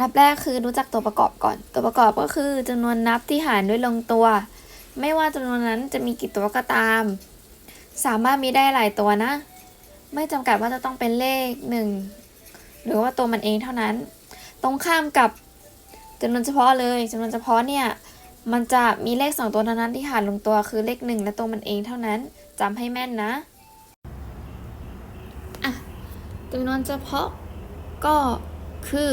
นับแรกคือรู้จักตัวประกอบก่อน ตัวประกอบก็คือจำนวนนับที่หารด้วยลงตัว ไม่ว่าจำนวนนั้นจะมีกี่ตัวก็ตาม สามารถมีได้หลายตัวนะ ไม่จำกัดว่าจะต้องเป็นเลขหนึ่งหรือว่าตัวมันเองเท่านั้น ตรงข้ามกับจำนวนเฉพาะเลยจำนวนเฉพาะเนี่ยมันจะมีเลขสองตัวเท่านั้นที่หารลงตัวคือเลขหนึ่งและตัวมันเองเท่านั้นจำให้แม่นนะอะจำนวนเฉพาะก็คือ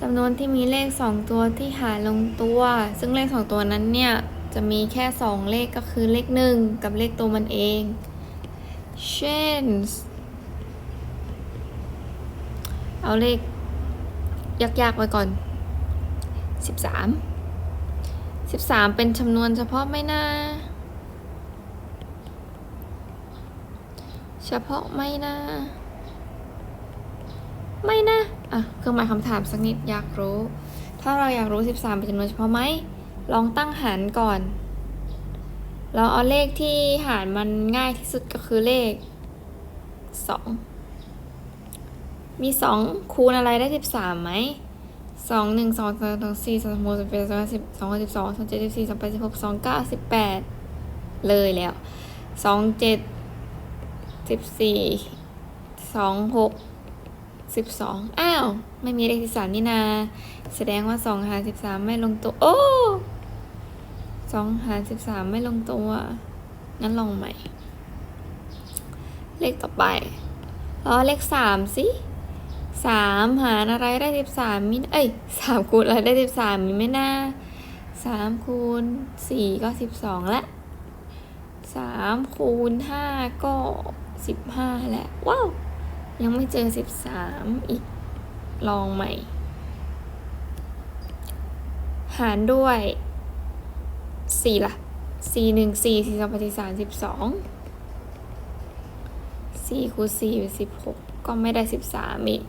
จำนวนที่มีเลขสองตัวที่หารลงตัว ซึ่งเลขสองตัวนั้นเนี่ย จะมีแค่สองเลขก็คือเลขหนึ่งกับเลขตัวมันเอง เช่น เอาเลขยากๆไว้ก่อน 13 13 เป็นจำนวนเฉพาะไหมนะเฉพาะไหมนะ ไม่นะ อะ เครื่องหมายคำถามสักนิดอยากรู้ ถ้าเราอยากรู้ 13 เป็นจำนวนเฉพาะไหม ลองตั้งหารก่อน เราเอาเลขที่หารมันง่ายที่สุดก็คือเลข 2 มี 2 คูณอะไรได้ 13ไหมสองหนึ่งสองสองสองสี่สองสามสองเป็นสองสิบสองสิบสองสองเจ็ดสิบสี่สองแปดสิบหกสองเก้าสิบแปดเลยแล้วสองเจ็ดสิบสี่สองหก สิบสองอ้าว ไม่มีเลขที่สามนี่นา แสดงว่าสองหารสิบสามไม่ลงตัว โอ้สองหารสิบสามไม่ลงตัว งั้นลองใหม่ เลขต่อไปรอเลขสามสิสามหารอะไรได้สิบสามมิเอ้ยสามคูณอะไรได้สิบสามมีไหม่น่าสามคูณสี่ก็สิบสองละสามคูณห้าก็สิบห้าแหละว้าว ยังไม่เจอสิบสามอีกลองใหม่ หารด้วยสี่ละสี่หนึ่งสี่สี่สองสี่สามสิบสองสี่คูณสี่เป็นสิบหกก็ไม่ได้สิบสามอีก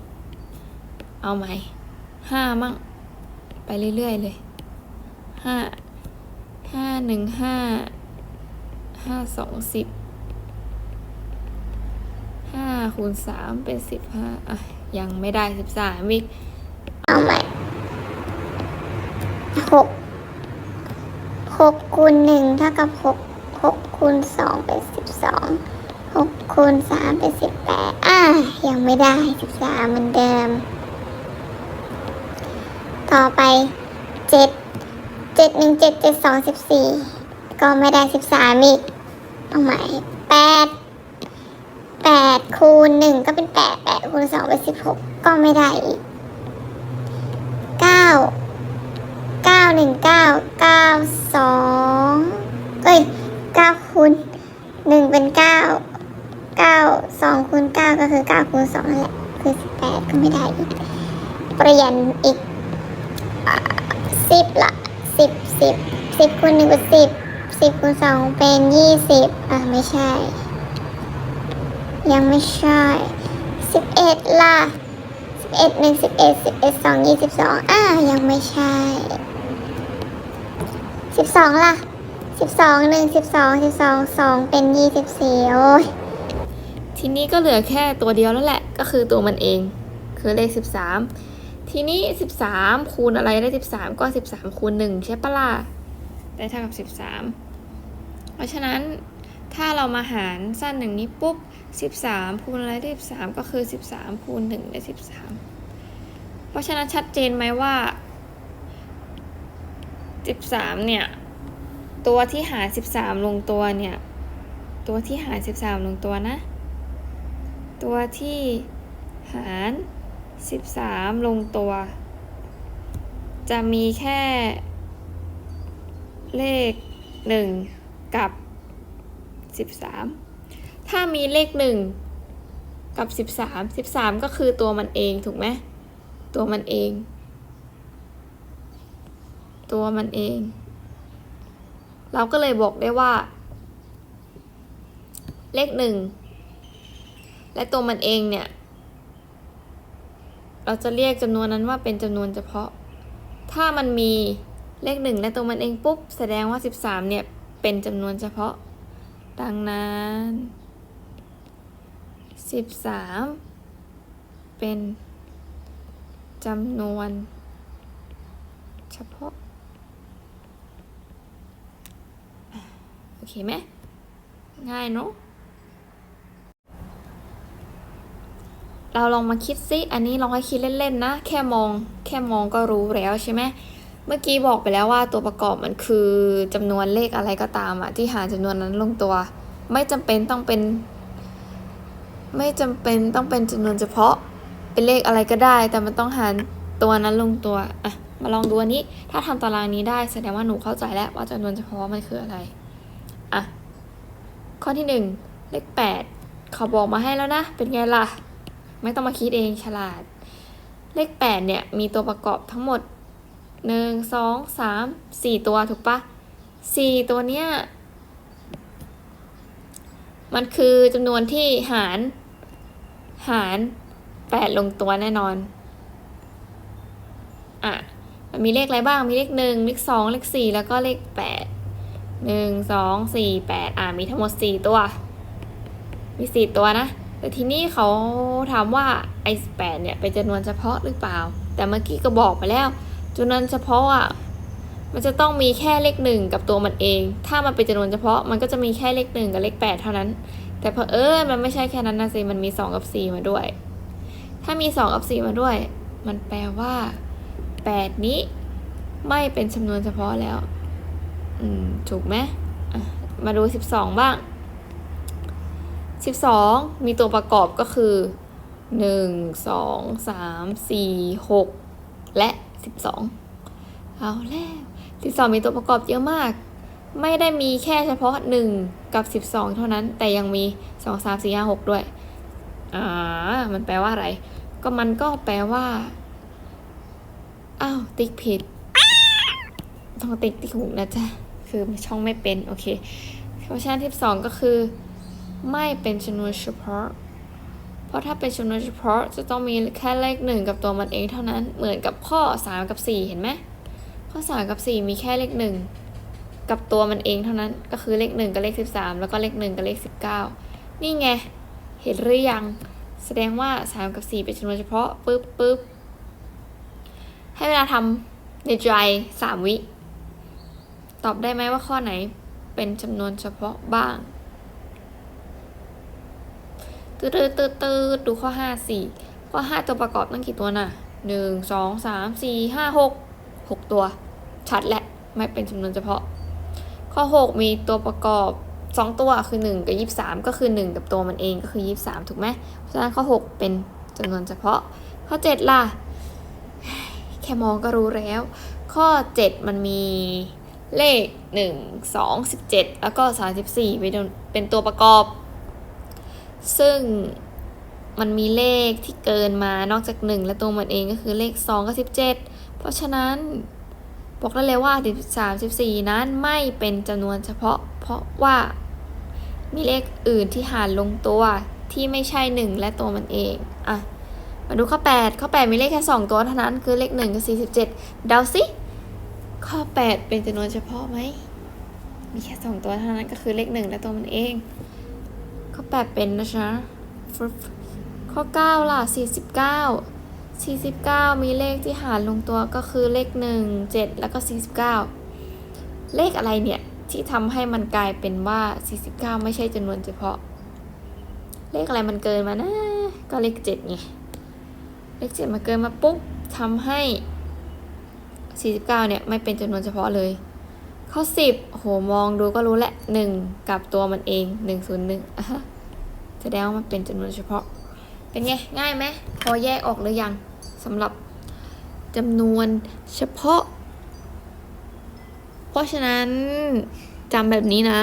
เอาไหมห้ามั่ง ไปเรื่อย ๆ เลยห้าห้าหนึ่งห้าห้าสองสิบ ห้าคูณสามเป็นสิบห้าอะ ยังไม่ได้สิบสามอีกเอาใหม่หกหกคูณหนึ่งเท่ากับหกหกคูณสองเป็นสิบสองหกคูณสามเป็นสิบแปดอะยังไม่ได้สิบสามเหมือนเดิม ต่อไปเจ็ดเจ็ดหนึ่งเจ็ดเจ็ดสองสิบสี่ก็ไม่ได้สิบสามอีกเอาใหม่แปด แปดคูณหนึ่งก็เป็นแปดแปดคูณสองเป็นสิบหกก็ไม่ได้อีกเก้าเก้าหนึ่งเก้าเก้าสองเอ้ยเก้าคูณหนึ่งเป็นเก้าเก้าสองคูณเก้าก็คือเก้าคูณสองนั่นแหละ คือสิบแปดก็ไม่ได้อีก เปลี่ยนอีกสิบละสิบสิบสิบคูณหนึ่งเป็นสิบสิบคูณสองเป็นยี่สิบอะ ไม่ใช่ ยังไม่ใช่สิบเอ็ดล่ะสิบเอ็ดหนึ่งสิบเอ็ดสิบเอ็ดสองยี่สิบสองอ่าวยังไม่ใช่สิบสองล่ะสิบสองหนึ่งสิบสองสิบสองสองเป็นยี่สิบสี่โอ้ยทีนี้ก็เหลือแค่ตัวเดียวแล้วแหละ ก็คือตัวมันเอง คือเลข13ทีนี้13คูณอะไรได้13ก็13คูณ1ใช่ปะล่ะได้เท่ากับ13เพราะฉะนั้น ถ้าเรามาหารสั้นอย่างนี้ปุ๊บ 13 คูณอะไรได้13 ก็คือ 13 คูณ 1 ได้ 13 เพราะฉะนั้นชัดเจนไหมว่า 13 เนี่ย ตัวที่หาร 13 ลงตัวเนี่ย ตัวที่หาร 13 ลงตัวนะ ตัวที่หาร 13 ลงตัว จะมีแค่เลข 1 กับ 13 ถ้ามีเลข 1 กับ 13 13 ก็คือตัวมันเองถูกไหมตัวมันเอง ตัวมันเอง เราก็เลยบอกได้ว่า เลขหนึ่งและตัวมันเองเนี่ย เราจะเรียกจำนวนนั้นว่าเป็นจำนวนเฉพาะ ถ้ามันมีเลขหนึ่งและตัวมันเองปุ๊บ แสดงว่า 13 เนี่ย เป็นจำนวนเฉพาะ ดังนั้น 13 เป็นจำนวน เฉพาะ โอเคไหม ง่ายเนอะเราลองมาคิดซิ อันนี้ลองให้คิดเล่นๆนะ แค่มอง แค่มองก็รู้แล้วใช่ไหม เมื่อกี้บอกไปแล้วว่าตัวประกอบมันคือจำนวนเลขอะไรก็ตามอะที่หาจำนวนนั้นลงตัว ไม่จำเป็นต้องเป็น ไม่จำเป็นต้องเป็นจำนวนเฉพาะเป็นเลขอะไรก็ได้ แต่มันต้องหารตัวนั้นลงตัวอะมาลองดูอันนี้ ถ้าทำตารางนี้ได้แสดงว่าหนูเข้าใจแล้วว่าจำนวนเฉพาะมันคืออะไรอะข้อที่หนึ่งเลขแปดเขาบอกมาให้แล้วนะ เป็นไงล่ะ ไม่ต้องมาคิดเองฉลาด เลขแปดเนี่ย มีตัวประกอบทั้งหมด หนึ่งสองสามสี่ตัวถูกปะสี่ตัวเนี้ยมันคือจำนวนที่หาร หารแปดลงตัวแน่นอน อะ มันมีเลขอะไรบ้าง มีเลขหนึ่งเลขสองเลขสี่แล้วก็เลขแปดหนึ่งสองสี่แปดอะ มีทั้งหมดสี่ตัว มีสี่ตัวนะ แต่ทีนี้เขาถามว่าไอ้แปดเนี่ยเป็นจำนวนเฉพาะหรือเปล่า แต่เมื่อกี้ก็บอกไปแล้ว จำนวนเฉพาะอะมันจะต้องมีแค่เลขหนึ่งกับตัวมันเอง ถ้ามันเป็นจำนวนเฉพาะมันก็จะมีแค่เลขหนึ่งกับเลขแปดเท่านั้น แต่เพอเออมันไม่ใช่แค่นั้นนะสิ มันมีสองกับสี่มาด้วย ถ้ามีสองกับสี่มาด้วย มันแปลว่าแปดนี้ไม่เป็นจำนวนเฉพาะแล้ว อืม ถูกไหมมาดูสิบสองบ้างสิบสองมีตัวประกอบก็คือหนึ่งสองสามสี่หกและ สิบสองเอาแล้วสิบสองมีตัวประกอบเยอะมาก ไม่ได้มีแค่เฉพาะหนึ่งกับสิบสองเท่านั้น แต่ยังมีสองสามสี่หกด้วย อ่า มันแปลว่าอะไร ก็มันก็แปลว่า อ้าว ติ๊กผิด ต้องติ๊กติ๊กถูกนะจ๊ะ คือช่องไม่เป็น โอเคเพราะฉะนั้นที่สองก็คือ ไม่เป็นจำนวนเฉพาะ เพราะถ้าเป็นจำนวนเฉพาะจะต้องมีแค่เลขหนึ่งกับตัวมันเองเท่านั้น เหมือนกับข้อสามกับสี่เห็นไหม ข้อสามกับสี่มีแค่เลขหนึ่งกับตัวมันเองเท่านั้น ก็คือเลขหนึ่งกับเลขสิบสามแล้วก็เลขหนึ่งกับเลขสิบเก้านี่ไง เห็นหรือยัง แสดงว่าสามกับสี่เป็นจำนวนเฉพาะปึ๊บปึ๊บให้เวลาทำในใจสามวิ ตอบได้ไหมว่าข้อไหนเป็นจำนวนเฉพาะบ้าง ตืดตืดตืดตืดดูข้อห้าสี่ข้อห้าตัวประกอบตั้งกี่ตัวน่ะหนึ่งสองสามสี่ห้าหกหกตัว ชัดแหละ ไม่เป็นจำนวนเฉพาะ ข้อหกมีตัวประกอบสองตัวคือหนึ่งกับยี่สามก็คือหนึ่งกับตัวมันเองก็คือยี่สามถูกไหมเพราะฉะนั้นข้อหกเป็นจำนวนเฉพาะ ข้อเจ็ดล่ะ แค่มองก็รู้แล้ว ข้อเจ็ดมันมีเลขหนึ่งสองสิบเจ็ดแล้วก็สามสิบสี่เป็นตัวประกอบ ซึ่งมันมีเลขที่เกินมานอกจากหนึ่งและตัวมันเองก็คือเลขสองกับสิบเจ็ดเพราะฉะนั้นบอกได้เลยว่า 13 14 นั้นไม่เป็นจำนวนเฉพาะ เพราะว่ามีเลขอื่นที่หารลงตัวที่ไม่ใช่ 1 และตัวมันเอง อะ มาดูข้อ 8 ข้อ 8 มีเลขแค่ 2 ตัวเท่านั้นคือเลข 1 กับ 47 เดาสิข้อ 8 เป็นจำนวนเฉพาะไหม มีแค่ 2 ตัวเท่านั้นก็คือเลข 1 และตัวมันเอง ข้อ 8 เป็นนะจ๊ะฟึบข้อ 9 ล่ะ 49 49 มีเลขที่หารลงตัวก็คือเลข 1 7 แล้วก็ 49 เลขอะไรเนี่ย ที่ทำให้มันกลายเป็นว่า 49 ไม่ใช่จำนวนเฉพาะ เลขอะไรมันเกินมานะ ก็เลข7ไง เลข7มาเกินมาปุ๊บทำให้ 49 เนี่ย ไม่เป็นจำนวนเฉพาะเลย ข้อ 10โหมองดูก็รู้แหละ 1 กับตัวมันเอง 101อะฮะแสดงว่ามันเป็นจำนวนเฉพาะ เป็นไง ง่ายไหมพอแยกออกหรือยังสำหรับจำนวนเฉพาะ เพราะฉะนั้นจำแบบนี้นะ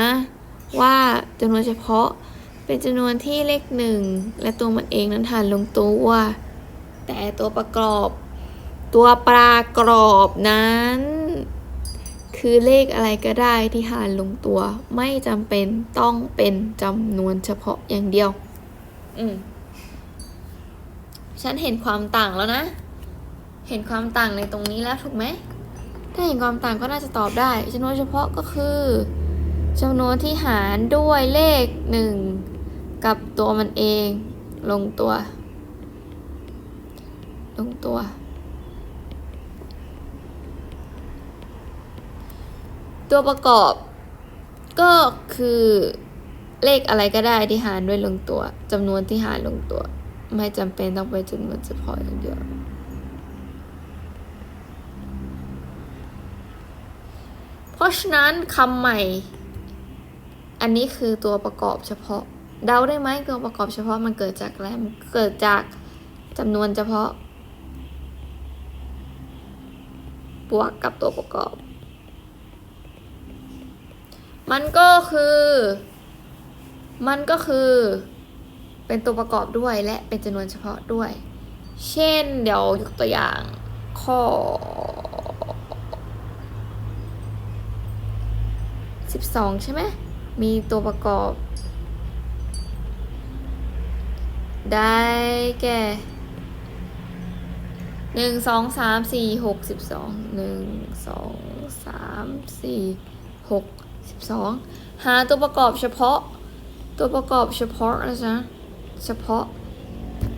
ว่าจำนวนเฉพาะเป็นจำนวนที่เลขหนึ่งและตัวมันเองนั้นหารลงตัว แต่ตัวประกอบ ตัวปรากรอบนั้น คือเลขอะไรก็ได้ที่หารลงตัว ไม่จำเป็นต้องเป็นจำนวนเฉพาะอย่างเดียว อืม ฉันเห็นความต่างแล้วนะ เห็นความต่างในตรงนี้แล้วถูกไหม ถ้าเห็นความต่างก็น่าจะตอบได้จำนวนเฉพาะก็คือจำนวนที่หารด้วยเลขหนึ่งกับตัวมันเอง ลงตัว ลงตัว ตัวประกอบ ก็คือเลขอะไรก็ได้ที่หารด้วยลงตัวจำนวนที่หารลงตัว ไม่จำเป็นต้องไปจำนวนเฉพาะอย่างเดียวเพราะฉะนั้นคำใหม่ อันนี้คือตัวประกอบเฉพาะ เดาได้ไหมตัวประกอบเฉพาะมันเกิดจากอะไรมันเกิดจากจำนวนเฉพาะ บวกกับตัวประกอบ มันก็คือ มันก็คือ เป็นตัวประกอบด้วยและเป็นจำนวนเฉพาะด้วย เช่น เดี๋ยวยกตัวอย่างข้อ12ใช่ไหม มีตัวประกอบ ได้แก่หนึ่งสองสามสี่หกสิบสองหนึ่งสองสามสี่หก สิบสองหาตัวประกอบเฉพาะ ตัวประกอบเฉพาะนะจ๊ะเฉพาะ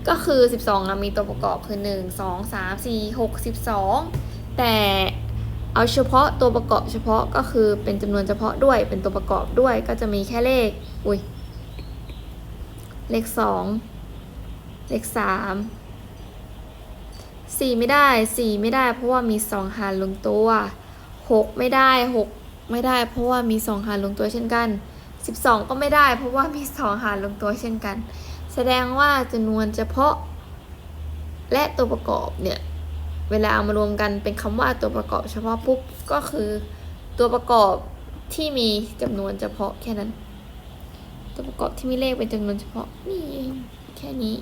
ก็คือ 12อะมีตัวประกอบคือ 1 2 3 4 6 12 แต่เอาเฉพาะตัวประกอบเฉพาะก็คือเป็นจำนวนเฉพาะด้วยเป็นตัวประกอบด้วยก็จะมีแค่เลข อุ้ยเลข 2 เลข3 4ไม่ได้4ไม่ได้เพราะว่ามี2หารลงตัว6ไม่ได้6 ไม่ได้ เพราะว่ามี2หารลงตัวเช่นกัน 12 ก็ไม่ได้ เพราะว่ามี2หารลงตัวเช่นกัน แสดงว่าจำนวนเฉพาะ และตัวประกอบเนี่ยเวลาเอามารวมกันเป็นคำว่าตัวประกอบเฉพาะปุ๊บก็คือตัวประกอบที่มีจำนวนเฉพาะแค่นั้น ตัวประกอบที่มีเลขเป็นจำนวนเฉพาะนี่เองแค่นี้